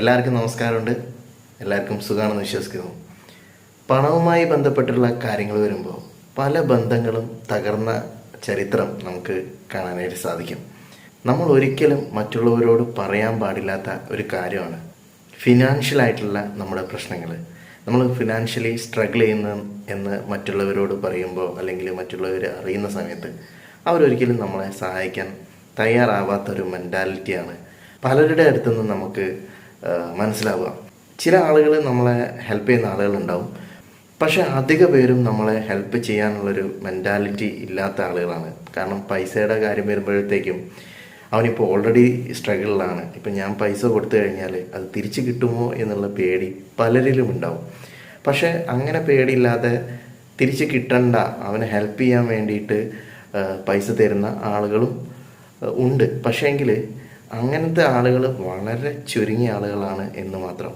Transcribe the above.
എല്ലാവർക്കും നമസ്കാരമുണ്ട്. എല്ലാവർക്കും സുഖമാണെന്ന് വിശ്വസിക്കുന്നു. പണവുമായി ബന്ധപ്പെട്ടുള്ള കാര്യങ്ങൾ വരുമ്പോൾ പല ബന്ധങ്ങളും തകർന്ന ചരിത്രം നമുക്ക് കാണാനായിട്ട് സാധിക്കും. നമ്മൾ ഒരിക്കലും മറ്റുള്ളവരോട് പറയാൻ പാടില്ലാത്ത ഒരു കാര്യമാണ് ഫിനാൻഷ്യൽ ആയിട്ടുള്ള നമ്മുടെ പ്രശ്നങ്ങൾ. നമ്മൾ ഫിനാൻഷ്യലി സ്ട്രഗിൾ ചെയ്യുന്ന എന്ന് മറ്റുള്ളവരോട് പറയുമ്പോൾ അല്ലെങ്കിൽ മറ്റുള്ളവർ അറിയുന്ന സമയത്ത് അവരൊരിക്കലും നമ്മളെ സഹായിക്കാൻ തയ്യാറാവാത്തൊരു മെന്റാലിറ്റിയാണ് പലരുടെ അടുത്തുനിന്ന് നമുക്ക് മനസ്സിലാവുക. ചില ആളുകൾ നമ്മളെ ഹെൽപ്പ് ചെയ്യുന്ന ആളുകളുണ്ടാവും. പക്ഷെ അധിക പേരും നമ്മളെ ഹെൽപ്പ് ചെയ്യാനുള്ളൊരു മെന്റാലിറ്റി ഇല്ലാത്ത ആളുകളാണ്. കാരണം പൈസയുടെ കാര്യം വരുമ്പോഴത്തേക്കും അവനിപ്പോൾ ഓൾറെഡി സ്ട്രഗിളിലാണ് ഇപ്പം ഞാൻ പൈസ കൊടുത്തു കഴിഞ്ഞാൽ അത് തിരിച്ചു കിട്ടുമോ എന്നുള്ള പേടി പലരിലും ഉണ്ടാവും. പക്ഷേ അങ്ങനെ പേടിയില്ലാതെ തിരിച്ച് കിട്ടണ്ട അവനെ ഹെൽപ്പ് ചെയ്യാൻ വേണ്ടിയിട്ട് പൈസ തരുന്ന ആളുകളും ഉണ്ട്. പക്ഷേങ്കിൽ അങ്ങനത്തെ ആളുകൾ വളരെ ചുരുങ്ങിയ ആളുകളാണ് എന്ന് മാത്രം